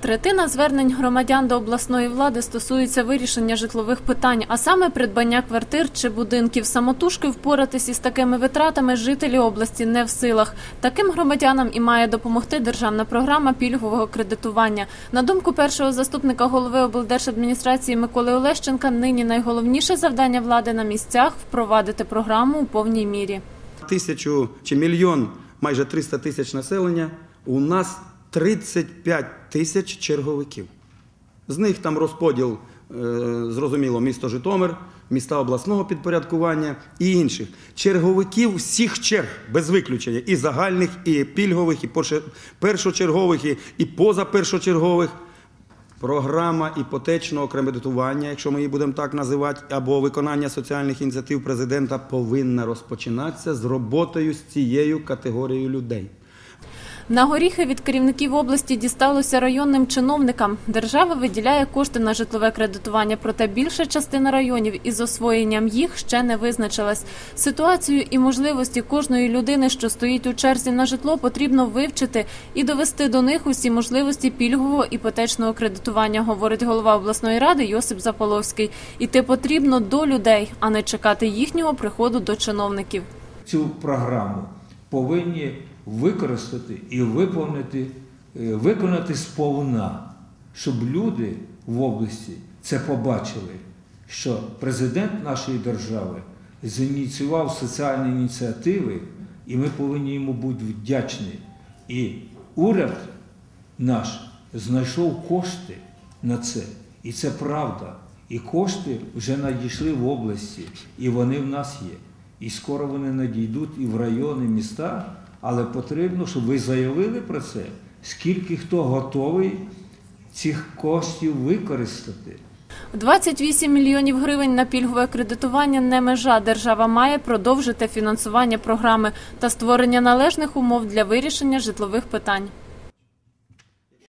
Третина звернень громадян до обласної влади стосується вирішення житлових питань, а саме придбання квартир чи будинків. Самотужки впоратись із такими витратами жителі області не в силах. Таким громадянам і має допомогти державна програма пільгового кредитування. На думку першого заступника голови облдержадміністрації Миколи Олещенка, нині найголовніше завдання влади на місцях впровадити програму у повній мірі. Тисячу чи мільйон, майже 300 тисяч населення, у нас 35 тисяч черговиків. З них там розподіл, е, зрозуміло, місто Житомир, міста обласного підпорядкування і інших. Черговиків всіх черг, без виключення, і загальних, і пільгових, і першочергових, і позапершочергових. Програма іпотечного кредитування, якщо ми її будемо так називати, або виконання соціальних ініціатив президента повинна розпочинатися з роботою з цією категорією людей. На горіхи від керівників області дісталося районним чиновникам. Держава виділяє кошти на житлове кредитування, проте більша частина районів із освоєнням їх ще не визначилась. Ситуацію і можливості кожної людини, що стоїть у черзі на житло, потрібно вивчити і довести до них усі можливості пільгового іпотечного кредитування, говорить голова обласної ради Йосип Заполовський. Іти потрібно до людей, а не чекати їхнього приходу до чиновників. цю програму повинні використати і виповнити, е, виконати сповна, щоб люди в області це побачили, що президент нашої держави зініціював соціальні ініціативи, і ми повинні йому бути вдячні. І уряд наш знайшов кошти на це. І це правда. І кошти вже надійшли в області, і вони в нас є. І скоро вони надійдуть і в райони, міста, але потрібно, щоб ви заявили про це, скільки хто готовий цих коштів використати. 28 мільйонів гривень на пільгове кредитування не межа. Держава має продовжити фінансування програми та створення належних умов для вирішення житлових питань.